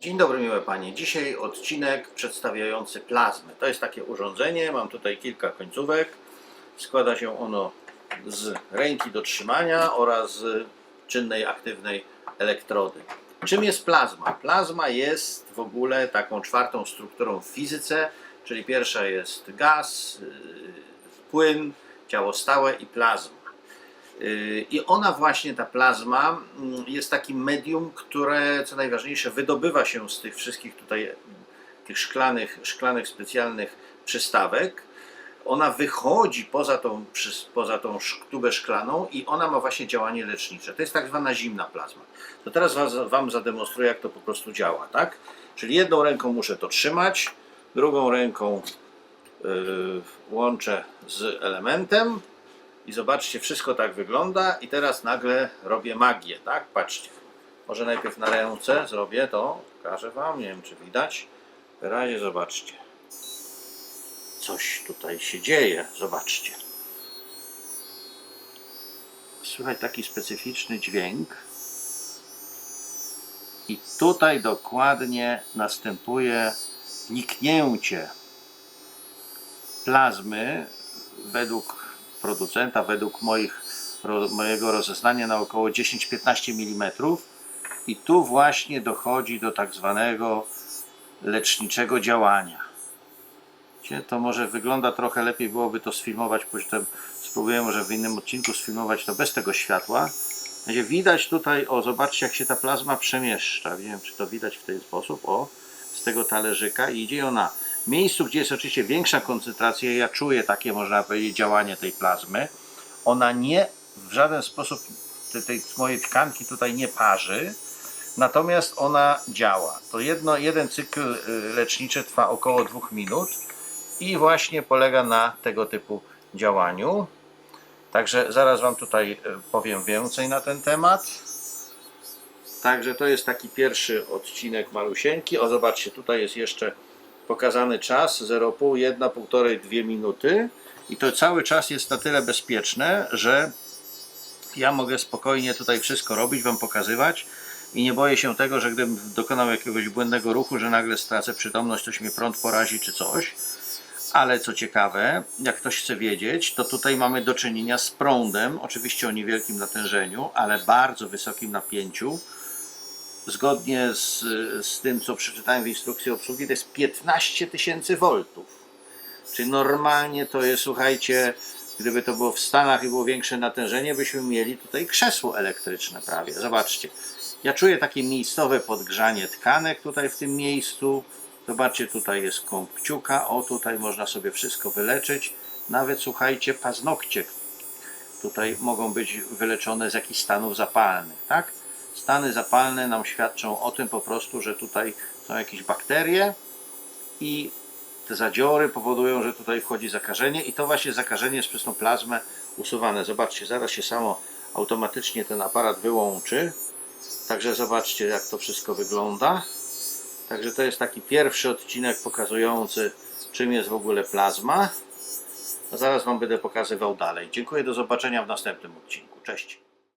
Dzień dobry miłe Panie. Dzisiaj odcinek przedstawiający plazmę. To jest takie urządzenie, mam tutaj kilka końcówek. Składa się ono z ręki do trzymania oraz czynnej, aktywnej elektrody. Czym jest plazma? Plazma jest w ogóle taką czwartą strukturą w fizyce, czyli pierwsza jest gaz, yy, płyn, ciało stałe i plazma. Yy, I ona właśnie, ta plazma, mm, jest takim medium, które, co najważniejsze, wydobywa się z tych wszystkich tutaj mm, tych szklanych, szklanych specjalnych przystawek. Ona wychodzi poza tą, poza tą tubę szklaną i ona ma właśnie działanie lecznicze. To jest tak zwana zimna plazma. To teraz Wam zademonstruję, jak to po prostu działa, tak? Czyli jedną ręką muszę to trzymać, drugą ręką yy, łączę z elementem, i zobaczcie, wszystko tak wygląda i teraz nagle robię magię, tak? Patrzcie. Może najpierw na ręce zrobię to, pokażę Wam, nie wiem czy widać. Wyraźnie zobaczcie. Coś tutaj się dzieje, zobaczcie. Słychać taki specyficzny dźwięk. I tutaj dokładnie następuje niknięcie plazmy według producenta, według moich, mojego rozeznania na około 10-15 mm i tu właśnie dochodzi do tak zwanego leczniczego działania. To może wygląda trochę lepiej, byłoby to sfilmować, potem spróbuję może w innym odcinku sfilmować to bez tego światła. Będzie widać tutaj, o zobaczcie jak się ta plazma przemieszcza. Nie wiem czy to widać w ten sposób, o z tego talerzyka i idzie ona miejscu, gdzie jest oczywiście większa koncentracja, ja czuję takie, można powiedzieć, działanie tej plazmy. Ona nie w żaden sposób tej, tej mojej tkanki tutaj nie parzy, natomiast ona działa. To jedno, jeden cykl y, leczniczy trwa około dwóch minut i właśnie polega na tego typu działaniu. Także zaraz Wam tutaj y, powiem więcej na ten temat. Także to jest taki pierwszy odcinek malusieńki. O, zobaczcie, tutaj jest jeszcze pokazany czas 0,5, 1, 1,5, 2 minuty. I to cały czas jest na tyle bezpieczne, że ja mogę spokojnie tutaj wszystko robić, Wam pokazywać i nie boję się tego, że gdybym dokonał jakiegoś błędnego ruchu, że nagle stracę przytomność, coś mnie prąd porazi czy coś. Ale co ciekawe, jak ktoś chce wiedzieć, to tutaj mamy do czynienia z prądem, oczywiście o niewielkim natężeniu, ale bardzo wysokim napięciu. Zgodnie z, z tym, co przeczytałem w instrukcji obsługi, to jest 15 tysięcy voltów. Czyli normalnie to jest, słuchajcie, gdyby to było w Stanach i było większe natężenie, byśmy mieli tutaj krzesło elektryczne prawie. Zobaczcie. Ja czuję takie miejscowe podgrzanie tkanek tutaj w tym miejscu. Zobaczcie, tutaj jest kąt kciuka. O, tutaj można sobie wszystko wyleczyć. Nawet, słuchajcie, paznokcie tutaj mogą być wyleczone z jakichś stanów zapalnych, tak? Stany zapalne nam świadczą o tym po prostu, że tutaj są jakieś bakterie i te zadziory powodują, że tutaj wchodzi zakażenie i to właśnie zakażenie jest przez tą plazmę usuwane. Zobaczcie, zaraz się samo automatycznie ten aparat wyłączy. Także zobaczcie, jak to wszystko wygląda. Także to jest taki pierwszy odcinek pokazujący, czym jest w ogóle plazma. A zaraz Wam będę pokazywał dalej. Dziękuję, do zobaczenia w następnym odcinku. Cześć.